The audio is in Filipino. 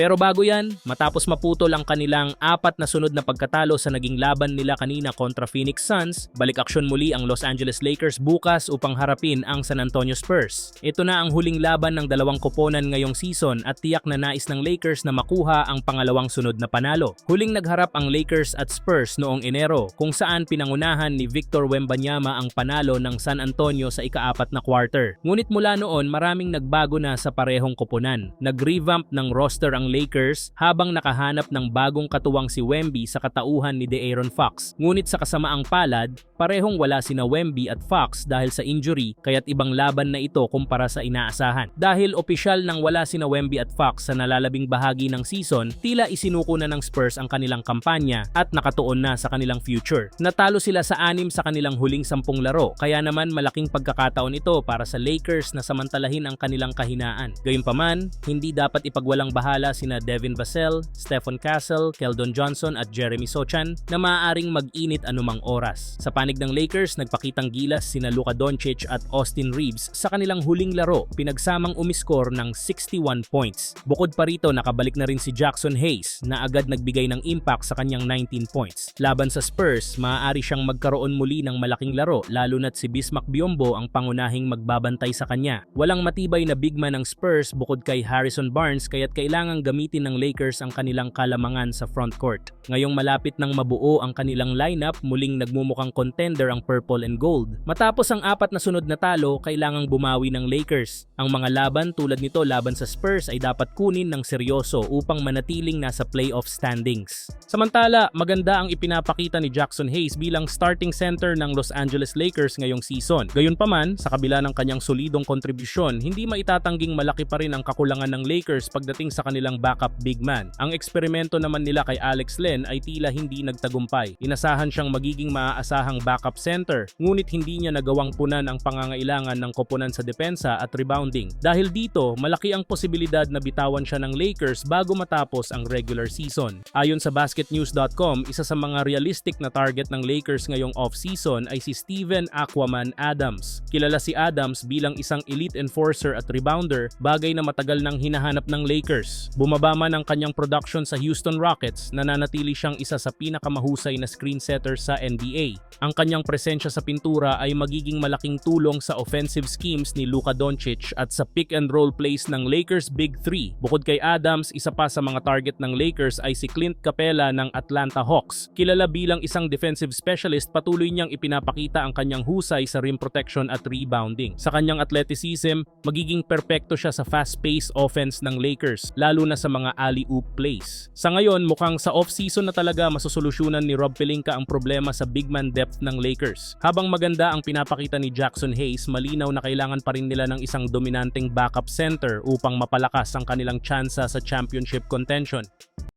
Pero bago yan, matapos maputol ang kanilang apat na sunod na pagkatalo sa naging laban nila kanina kontra Phoenix Suns, balik aksyon muli ang Los Angeles Lakers bukas upang harapin ang San Antonio Spurs. Ito na ang huling laban ng dalawang koponan ngayong season at tiyak na nais ng Lakers na makuha ang pangalawang sunod na panalo. Huling nagharap ang Lakers at Spurs noong Enero kung saan pinangunahan ni Victor Wembanyama ang panalo ng San Antonio sa ikaapat na quarter. Ngunit mula noon maraming nagbago na sa parehong koponan. Nag-revamp ng roster ang Lakers habang nakahanap ng bagong katuwang si Wemby sa katauhan ni De'Aaron Fox. Ngunit sa kasamaang palad, parehong wala sina Wemby at Fox dahil sa injury kaya't ibang laban na ito kumpara sa inaasahan. Dahil opisyal nang wala sina Wemby at Fox sa nalalabing bahagi ng season, tila isinuko na ng Spurs ang kanilang kampanya at nakatuon na sa kanilang future. Natalo sila sa anim sa kanilang huling sampung laro kaya naman malaking pagkakataon ito para sa Lakers na samantalahin ang kanilang kahinaan. Gayunpaman, hindi dapat ipagwalang bahala sina Devin Vassell, Stephen Castle, Keldon Johnson at Jeremy Sochan na maaaring mag-init anumang oras. Sa panig ng Lakers, nagpakitang gilas sina Luka Doncic at Austin Reeves sa kanilang huling laro, pinagsamang umiskor ng 61 points. Bukod pa rito, nakabalik na rin si Jackson Hayes na agad nagbigay ng impact sa kanyang 19 points. Laban sa Spurs, maaari siyang magkaroon muli ng malaking laro lalo na't si Bismack Biombo ang pangunahing magbabantay sa kanya. Walang matibay na big man ng Spurs bukod kay Harrison Barnes kaya't kailangang gamitin ng Lakers ang kanilang kalamangan sa front court. Ngayong malapit nang mabuo ang kanilang lineup, muling nagmumukhang contender ang purple and gold. Matapos ang apat na sunod na talo, kailangang bumawi ng Lakers. Ang mga laban tulad nito laban sa Spurs ay dapat kunin ng seryoso upang manatiling nasa playoff standings. Samantala, maganda ang ipinapakita ni Jackson Hayes bilang starting center ng Los Angeles Lakers ngayong season. Gayunpaman, sa kabila ng kanyang solidong kontribusyon, hindi maitatangging malaki pa rin ang kakulangan ng Lakers pagdating sa kanilang backup big man. Ang eksperimento naman nila kay Alex Len ay tila hindi nagtagumpay. Inasahan siyang magiging maaasahang backup center, ngunit hindi niya nagawang punan ang pangangailangan ng koponan sa depensa at rebounding. Dahil dito, malaki ang posibilidad na bitawan siya ng Lakers bago matapos ang regular season. Ayon sa basketnews.com, isa sa mga realistic na target ng Lakers ngayong off-season ay si Steven Aquaman Adams. Kilala si Adams bilang isang elite enforcer at rebounder, bagay na matagal nang hinahanap ng Lakers. Bumaba man ang kanyang production sa Houston Rockets, nananatili siyang isa sa pinakamahusay na screen setter sa NBA. Ang kanyang presensya sa pintura ay magiging malaking tulong sa offensive schemes ni Luka Doncic at sa pick and roll plays ng Lakers Big 3. Bukod kay Adams, isa pa sa mga target ng Lakers ay si Clint Capella ng Atlanta Hawks. Kilala bilang isang defensive specialist, patuloy niyang ipinapakita ang kanyang husay sa rim protection at rebounding. Sa kanyang athleticism, magiging perpekto siya sa fast-paced offense ng Lakers, lalo na sa mga alley-oop plays. Sa ngayon, mukhang sa off-season na talaga masosolusyonan ni Rob Pelinka ang problema sa big man depth ng Lakers. Habang maganda ang pinapakita ni Jackson Hayes, malinaw na kailangan pa rin nila ng isang dominanteng backup center upang mapalakas ang kanilang tsansa sa championship contention.